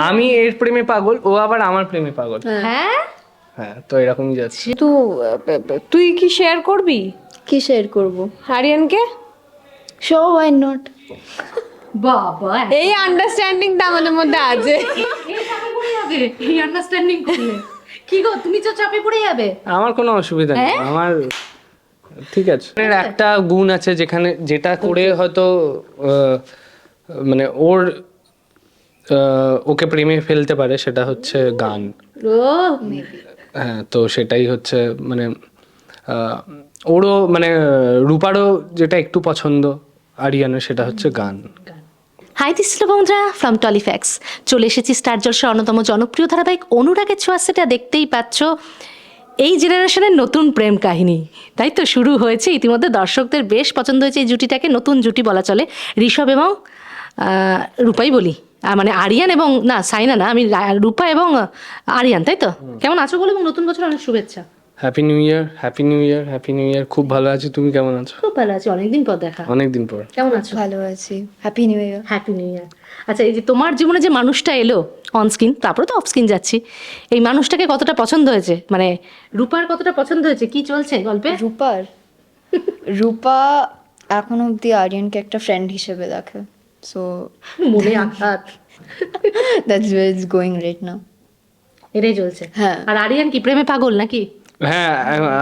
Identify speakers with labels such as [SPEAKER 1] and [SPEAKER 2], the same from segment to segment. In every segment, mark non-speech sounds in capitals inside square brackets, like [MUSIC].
[SPEAKER 1] আমি এর প্রেমে পাগল ও আবার আমার প্রেমে পাগল।
[SPEAKER 2] হ্যাঁ।
[SPEAKER 1] হ্যাঁ? তো এরকমই যাচ্ছে।
[SPEAKER 2] আহ, তুই কি শেয়ার করবি?
[SPEAKER 3] কি শেয়ার করব?
[SPEAKER 2] আরিয়ানকে
[SPEAKER 3] শো ওয়াই নট
[SPEAKER 2] বাবা এই আন্ডারস্ট্যান্ডিংটা আমাদের মধ্যে আছে। [LAUGHS]
[SPEAKER 4] এই আন্ডারস্ট্যান্ডিং করলে। কি গো তুমি তো চাপে পড়ে যাবে।
[SPEAKER 1] আমার কোনো অসুবিধা নেই। আমার ঠিক আছে। এর একটা গুণ আছে যেখানে যেটা করে হয়তো আহ, মানে ওর ওকে প্রেমে ফেলতে পারে সেটা হচ্ছে গান। হ্যাঁ তো সেটাই হচ্ছে মানে ওরও মানে রূপারও যেটা একটু পছন্দ আরিয়ানের সেটা হচ্ছে গান।
[SPEAKER 4] হাই দিস বন্ধুরা ফ্রম টলিফ্যাক্স চলে এসেছি স্টার জলসের অন্যতম জনপ্রিয় ধারাবাহিক অনুরাগের ছোঁয়া সেটা দেখতেই পাচ্ছ। এই জেনারেশনের নতুন প্রেম কাহিনী। তাই তো শুরু হয়েছে ইতিমধ্যে দর্শকদের বেশ পছন্দ হয়েছে এই জুটিটাকে। নতুন জুটি বলা চলে। ঋষভ এবং রূপাই বলি। মানে আরিয়ান এবং না সাইনা না আমি রূপা এবং আরিয়ান তাই তো? কেমন আছো বলো এবং নতুন বছর অনেক শুভেচ্ছা।
[SPEAKER 1] Happy new year happy new year happy new year খুব ভালো আছি তুমি কেমন আছো?
[SPEAKER 4] খুব ভালো আছি অনেকদিন পর দেখা।
[SPEAKER 1] অনেকদিন পর।
[SPEAKER 4] কেমন আছো?
[SPEAKER 3] ভালো আছি happy new year
[SPEAKER 4] happy new year আচ্ছা এই যে তোমার জীবনে যে মানুষটা এলো অন স্ক্রিন তারপরে তো অফ স্ক্রিন যাচ্ছি এই মানুষটাকে কতটা পছন্দ হয়েছে? মানে রূপার কতটা পছন্দ হয়েছে? কি চলছে গল্পে?
[SPEAKER 3] রূপার? রূপা এখন অব্দি আরিয়ানকে একটা ফ্রেন্ড হিসেবে দেখে। সো
[SPEAKER 4] মনে আঘাত
[SPEAKER 3] that's way it's going right now
[SPEAKER 4] এটাই চলছে।
[SPEAKER 3] হ্যাঁ।
[SPEAKER 4] আর আরিয়ান কি প্রেমে পাগল নাকি?
[SPEAKER 1] হ্যাঁ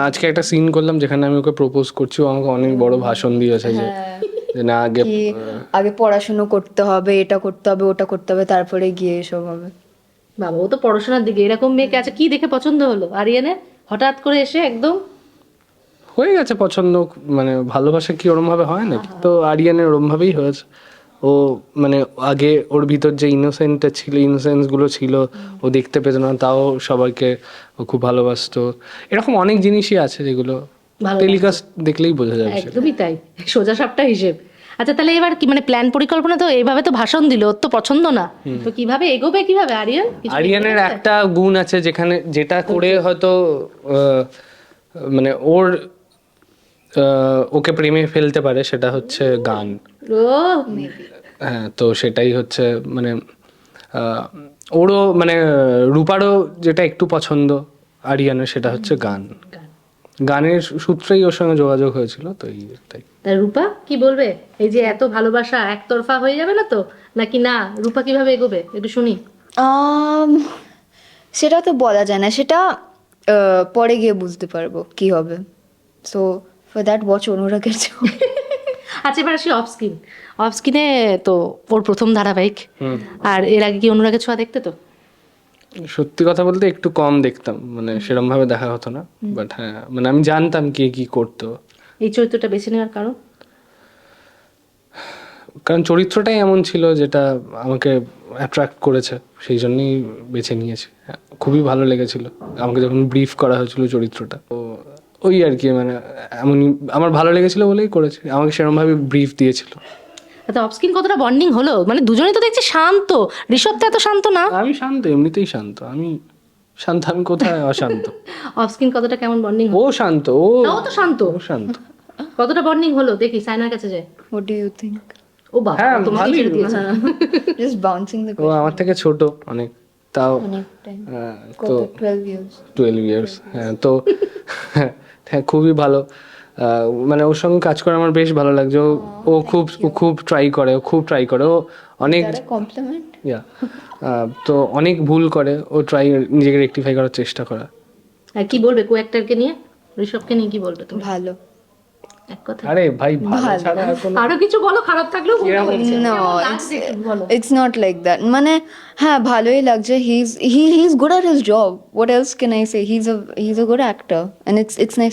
[SPEAKER 1] আজকে একটা সিন করলাম যেখানে আমি ওকে প্রপোজ করছি ও আমাকে অনেক বড় ভাষণ দিয়েছে যে যে না আগে
[SPEAKER 3] আগে পড়াশুনো করতে হবে এটা করতে হবে ওটা করতে হবে তারপরে গিয়ে এসব হবে।
[SPEAKER 4] বাবা ও তো পড়াশোনার দিকে এরকম মেয়েকে আছে কি দেখে পছন্দ হলো? আরিয়ানে হঠাৎ করে এসে একদম
[SPEAKER 1] হয়ে গেছে পছন্দ মানে ভালোবাসা কি ওরম ভাবে হয়। নাকি তো আরিয়ানের ওরম ভাবেই হয়েছে। ও মানে আগে ওর ভিতর যে ইনোসেন্টটা ছিল ইনোসেন্সগুলো ছিল ও দেখতে পেত না তাও সবাইকে ও খুব ভালোবাসতো। এরকম অনেক জিনিসই আছে যেগুলো টেলিকাস্ট দেখলেই বোঝা যাবে।
[SPEAKER 4] একদমই তাই সোজা সাপটা হিসেব। আচ্ছা তাহলে এবার কি মানে প্ল্যান পরিকল্পনা তো এইভাবে তো ভাষণ দিল ওর তো পছন্দ না। তো কীভাবে এগোবে কীভাবে? আরিয়ান?
[SPEAKER 1] আরিয়ানের একটা গুণ আছে যেখানে যেটা করে হয়তো আহ, মানে ওর আহ, ওকে প্রেমে ফেলতে পারে সেটা হচ্ছে গান। হ্যাঁ তো সেটাই হচ্ছে মানে আহ, ওরও মানে রূপারও যেটা একটু পছন্দ আরিয়ানের সেটা হচ্ছে গান। গানের সূত্রেই ওর সঙ্গে যোগাযোগ হয়েছিল তো এই তাই
[SPEAKER 4] রূপা কি বলবে? এই যে এত ভালোবাসা একতরফা হয়ে যাবে না তো? নাকি না রূপা কীভাবে এগোবে? একটু শুনি।
[SPEAKER 3] আম, সেটা তো বলা যায় না সেটা আহ, পরে গিয়ে বুঝতে পারব কি হবে। সো ফর দ্যাট ওয়াচ অনুরাগের show। [LAUGHS]
[SPEAKER 4] আচ্ছা এবার আসি অফ স্ক্রিন অফ স্ক্রিনে তো ওর প্রথম ধারাবাহিক। আর এর আগে কি অনুরাগের ছোঁয়া দেখতে তো?
[SPEAKER 1] সত্যি কথা বলতে একটু কম দেখতাম মানে সেরকম ভাবে দেখা হতো না। বাট হ্যাঁ মানে আমি জানতাম কে কি করতো।
[SPEAKER 4] এই চরিত্রটা বেছে নেওয়ার কারণ?
[SPEAKER 1] কারণ চরিত্রটাই এমন ছিল যেটা আমাকে অ্যাট্রাক্ট করেছে সেই জন্যই বেছে নিয়েছি। হ্যাঁ, খুবই ভালো লেগেছিল। আমাকে যখন ব্রিফ করা হয়েছিল চরিত্রটা। তো ওই আর কি মানে এমনই আমার ভালো লেগেছিল বলেই করেছি। আমাকে সেরকমভাবে ব্রিফ দিয়েছিল।
[SPEAKER 4] আচ্ছা অফ স্ক্রিন কতটা বন্ডিং হলো? মানে দুজনেই তো দেখছি শান্ত। ঋষভ তো এত শান্ত না।
[SPEAKER 1] আমি শান্ত এমনিতেই শান্ত। আমি শান্ত আমি কোথায় অশান্ত? [LAUGHS]
[SPEAKER 4] অফ স্ক্রিন কতটা কেমন বন্ডিং
[SPEAKER 1] ও শান্ত ও।
[SPEAKER 4] ও তো শান্ত।
[SPEAKER 1] ও শান্ত।
[SPEAKER 4] কতটা বন্ডিং হলো? দেখি সাইনার কাছে যায়
[SPEAKER 3] What do you think?
[SPEAKER 4] ও বাবা
[SPEAKER 1] হ্যাঁ,
[SPEAKER 4] তোমাকে
[SPEAKER 1] ভালোই।
[SPEAKER 4] ছেড়ে দিয়েছে। [LAUGHS]
[SPEAKER 3] Just bouncing the
[SPEAKER 1] ও আমার থেকে ছোট অনেক তাও
[SPEAKER 3] অনেক time.
[SPEAKER 1] হ্যাঁ, তো
[SPEAKER 3] 12 years.
[SPEAKER 1] টুয়েলভ ইয়ার্স হ্যাঁ তো হ্যাঁ খুবই ভালো। আহ, মানে ওর সঙ্গে কাজ করে আমার বেশ ভালো লাগছে। ও ও খুব ও খুব ট্রাই করে ও খুব ট্রাই করে। ও অনেক ইয়া তো অনেক ভুল করে ও ট্রাই নিজেকে রেকটিফাই করার চেষ্টা করা।
[SPEAKER 4] আর কি বলবে কো অ্যাক্টরকে নিয়ে? ঋষভকে নিয়ে কি বলবে তুমি?
[SPEAKER 3] ভালো।
[SPEAKER 1] আরে ভাই ভালো ছাড়া
[SPEAKER 4] আরও কিছু বলো খারাপ থাকলেও
[SPEAKER 3] not like that. মানে হ্যাঁ ভালোই লাগছে।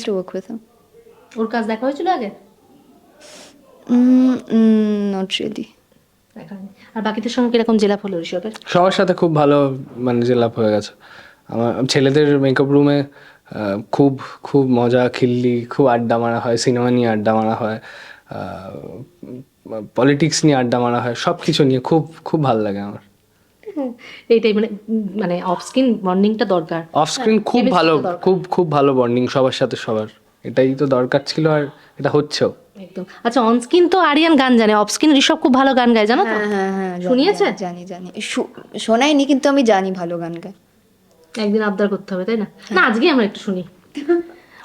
[SPEAKER 3] To work with
[SPEAKER 4] ওর কাজ দেখা হয়েছিল আগে. আর বাকিদের সঙ্গে কীরকম জেলাপ হলো ঋষভের?
[SPEAKER 1] সবার সাথে খুব ভালো মানে জেলাপ হয়ে গেছে। আমার ছেলেদের মেকআপ রুমে খুব খুব মজা খিল্লি খুব আড্ডা মারা হয় সিনেমা নিয়ে আড্ডা মারা হয় পলিটিক্স নিয়ে আড্ডা মারা হয় সব কিছু নিয়ে খুব খুব ভালো লাগে আমার।
[SPEAKER 4] এইটাই মানে মানে অফ স্ক্রিন বন্ডিংটা দরকার।
[SPEAKER 1] অফ স্ক্রিন খুব ভালো খুব খুব ভালো বন্ডিং সবার সাথে সবার। এটাই তো দরকার ছিল আর এটা হচ্ছেও।
[SPEAKER 4] একদম। আচ্ছা অনস্ক্রিন তো আরিয়ান গান জানে। অফস্ক্রিন ঋষভ খুব ভালো গান গায় জানো তো?
[SPEAKER 3] হ্যাঁ হ্যাঁ হ্যাঁ
[SPEAKER 4] শুনিয়েছে?
[SPEAKER 3] জানি জানি শু- শোনাইনি কিন্তু আমি জানি ভালো গান গায়।
[SPEAKER 4] একদিন আবদার করতে হবে তাই না? না আজকে আমরা একটু শুনি।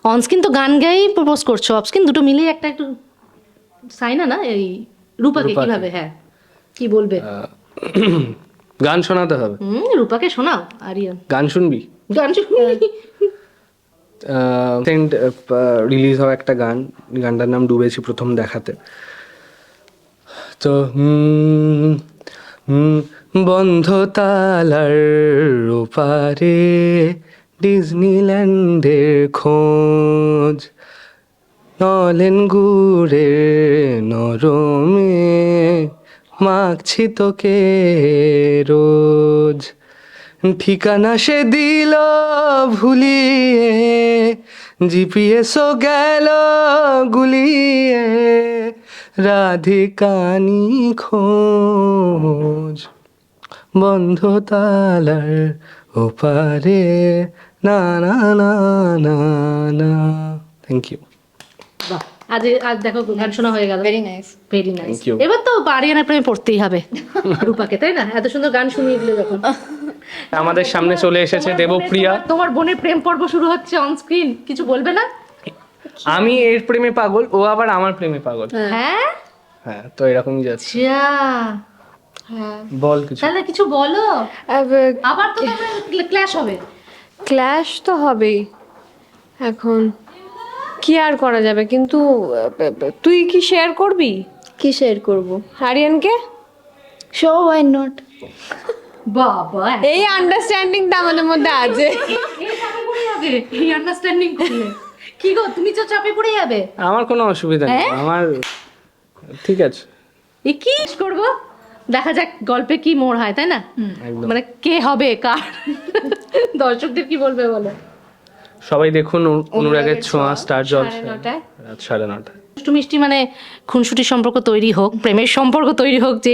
[SPEAKER 4] অনস্ক্রিন তো গান গায়েই প্রপোজ করছ অফস্ক্রিন দুটো মিলিয়ে একটা একটু সাইনা না এই রূপাকে। কীভাবে? হ্যাঁ কি বলবে? [CLEARS THROAT]
[SPEAKER 1] গান শোনাতে হবে।
[SPEAKER 4] হুম রূপাকে শোনাও আরিয়ান।
[SPEAKER 1] গান শুনবি?
[SPEAKER 4] গান শুনি।
[SPEAKER 1] সেন্ট রিলিজ হওয়া একটা গান গানটার নাম ডুবেছি প্রথম দেখাতে। তো হুম, হুম, বন্ধ তালার ওপারে ডিজনিল্যান্ডের খোঁজ। নলেন গুড়ের নরমে মাখছি তোকে রোজ। ঠিকানা সে দিল ভুলিয়ে, জিপিএসও গেল গুলিয়ে। রাধিকানি খোঁজ। বন্ধ তালার ওপারে। না না না না না। থ্যাংক ইউ
[SPEAKER 4] বাহ আজ আজ দেখো গান শোনা হয়ে গেল।
[SPEAKER 3] ভেরি নাইস
[SPEAKER 4] ভেরি নাইস এবার তো আরিয়ানের প্রেমে পড়তেই হবে রূপাকে তাই না? এত সুন্দর গান শুনিয়ে দিলে যখন।
[SPEAKER 1] আমাদের সামনে চলে এসেছে দেবপ্রিয়া।
[SPEAKER 4] তোমার- তোমার বোনের প্রেম পর্ব শুরু হচ্ছে অন স্ক্রিন কিছু বলবে না?
[SPEAKER 1] আমি এর প্রেমে পাগল ও আবার আমার প্রেমে পাগল।
[SPEAKER 4] হ্যাঁ?
[SPEAKER 1] হ্যাঁ তো এরকমই যাচ্ছে। বল কিছু।
[SPEAKER 4] তাহলে কিছু বলো। আবার তো ক্ল্যাশ হবে।
[SPEAKER 2] ক্ল্যাশ তো হবেই। এখন কি আর করা যাবে? কিন্তু তুই কি শেয়ার করবি?
[SPEAKER 3] কি শেয়ার করব?
[SPEAKER 2] আরিয়ানকে?
[SPEAKER 3] শো ওয়াই নট
[SPEAKER 4] বাবা
[SPEAKER 2] এই আন্ডারস্ট্যান্ডিংটা আমাদের মধ্যে আছে।
[SPEAKER 4] এই আন্ডারস্ট্যান্ডিং কি গো তুমি তো চাপে পড়ে যাবে।
[SPEAKER 1] আমার কোনো অসুবিধা নেই। আমার ঠিক আছে।
[SPEAKER 4] এ কি করব? দেখা যাক গল্পে কি মোড় হয় তাই না? মানে কে হবে কার? দর্শকদের কি বলবে বলো?
[SPEAKER 1] সবাই দেখুন অনুরাগের ছোঁয়া স্টার জল
[SPEAKER 4] সাড়ে নটায়।
[SPEAKER 1] রাত সাড়ে নটা।
[SPEAKER 4] মিষ্টি মিষ্টি মানে খুনসুটি সম্পর্ক তৈরি হোক প্রেমের সম্পর্ক তৈরি হোক যে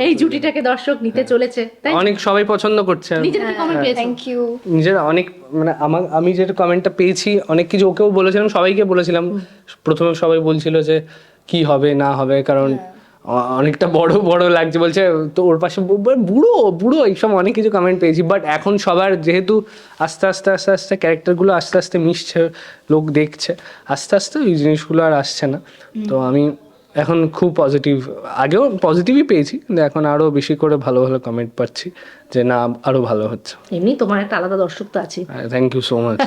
[SPEAKER 4] এই জুটিটাকে দর্শক নিতে চলেছে
[SPEAKER 1] অনেক সবাই পছন্দ করছে।
[SPEAKER 3] থ্যাংক ইউ
[SPEAKER 1] নিজের অনেক মানে আমার আমি যেটা কমেন্টটা পেয়েছি অনেক কিছু ওকেও বলেছিলাম সবাইকে বলেছিলাম। প্রথমে সবাই বলছিল যে কি হবে না হবে কারণ অ- অনেকটা বড় বড় লাগছে বলছে তো ওর পাশে বুড়ো বুড়ো এইসব অনেক কিছু কমেন্ট পেয়েছি বাট এখন সবার যেহেতু আস্তে আস্তে আস্তে আস্তে ক্যারেক্টারগুলো আস্তে আস্তে মিশছে লোক দেখছে আস্তে আস্তে ওই জিনিসগুলো আর আসছে না। তো আমি এখন খুব পজিটিভ আগেও পজিটিভই পেয়েছি কিন্তু এখন আরও বেশি করে ভালো ভালো কমেন্ট পাচ্ছি যে না আরও ভালো হচ্ছে।
[SPEAKER 4] এমনি তোমার একটা আলাদা দর্শক তো আছে
[SPEAKER 1] থ্যাংক ইউ সো মাচ